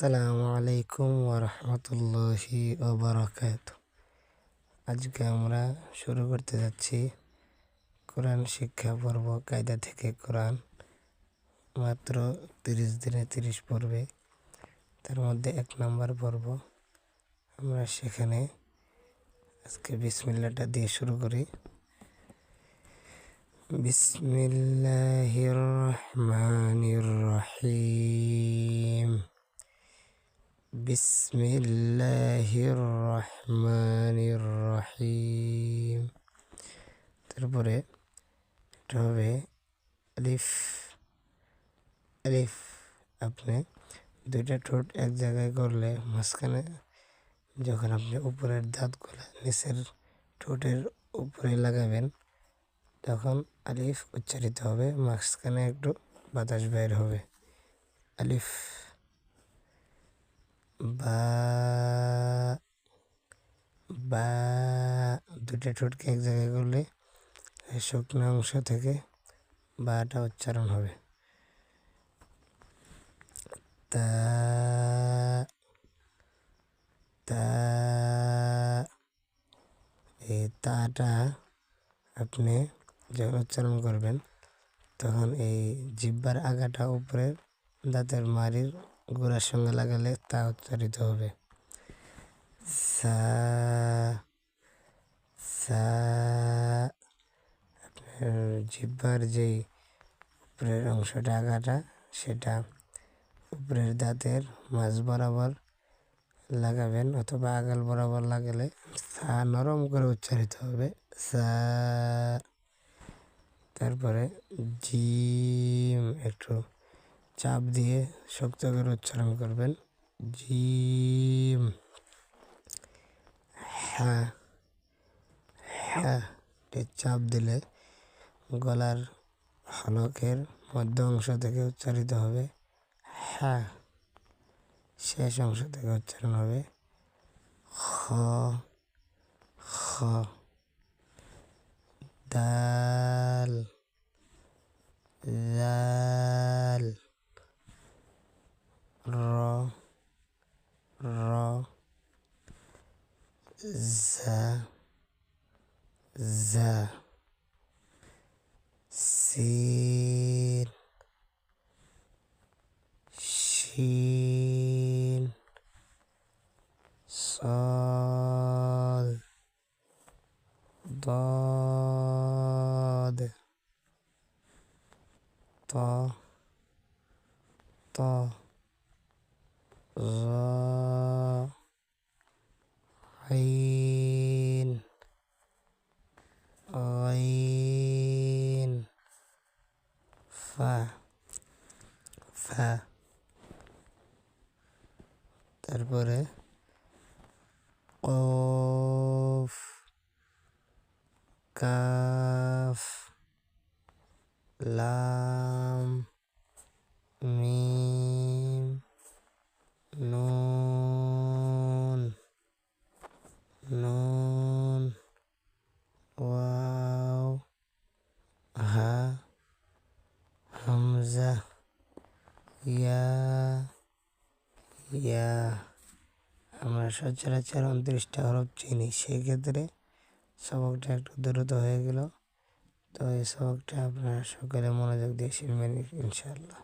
আসসালামু আলাইকুম ওরহমতুল্লাহি ওবরাকাত। আজকে আমরা শুরু করতে যাচ্ছি কোরআন শিক্ষা পর্ব কায়দা থেকে কোরআন মাত্র তিরিশ দিনে তিরিশ পর্বে। তার মধ্যে এক নম্বর পর্ব আমরা সেখানে আজকে বিসমিল্লাটা দিয়ে শুরু করি। বিসমিল্লাহির রহমানির রহিম। بسم الله الرحمن الرحيم তারপরে এটা হবে আলিফ আলিফ আপনি দুইটা ঠোঁট এক জায়গায় করলে মাঝখানে যখন আপনি উপরের দাঁতগুলো নিচের ঠোঁটের উপরে লাগাবেন তখন আলিফ উচ্চারিত হবে মাঝখানে একটু বাতাস বের হবে আলিফ বা বা দুটা ঠোঁটকে এক জায়গায় করলে শুকনো অংশ থেকে বাটা উচ্চারণ হবে। তা তা এই তাটা আপনি যখন উচ্চারণ করবেন, তখন এই জিব্বার আগাটা উপরের দাঁতের মারির গোড়ার সঙ্গে লাগালে তা উচ্চারিত হবে। সা সা আপনার জিব্বার যেই উপরের অংশটা আগাটা, সেটা উপরের দাঁতের মাঝ বরাবর লাগাবেন অথবা আগাল বরাবর লাগালে সা নরম করে উচ্চারিত হবে। সা, তারপরে জিম একটু চাপ দিয়ে শক্ত করে উচ্চারণ করবেন। জিম। হ্যাঁ। হ্যাঁ। চাপ দিলে গলার হলকের মধ্য অংশ থেকে উচ্চারিত হবে। হ্যাঁ। শেষ অংশ থেকে উচ্চারণ হবে। খ খ দাল। r r z z sin shin sad dad ta ta ظا عين غين فا ফা তারপরে কফ কাফ লাম মিম ইয়া ইয়া। আমরা সচরাচর উনত্রিশটা হরফ চিনি, সেক্ষেত্রে সবকটা একটু দ্রুত হয়ে গেল। তো এই সবকটা আপনারা সকালে মনোযোগ দিয়ে শিখবেন ইনশাআল্লাহ।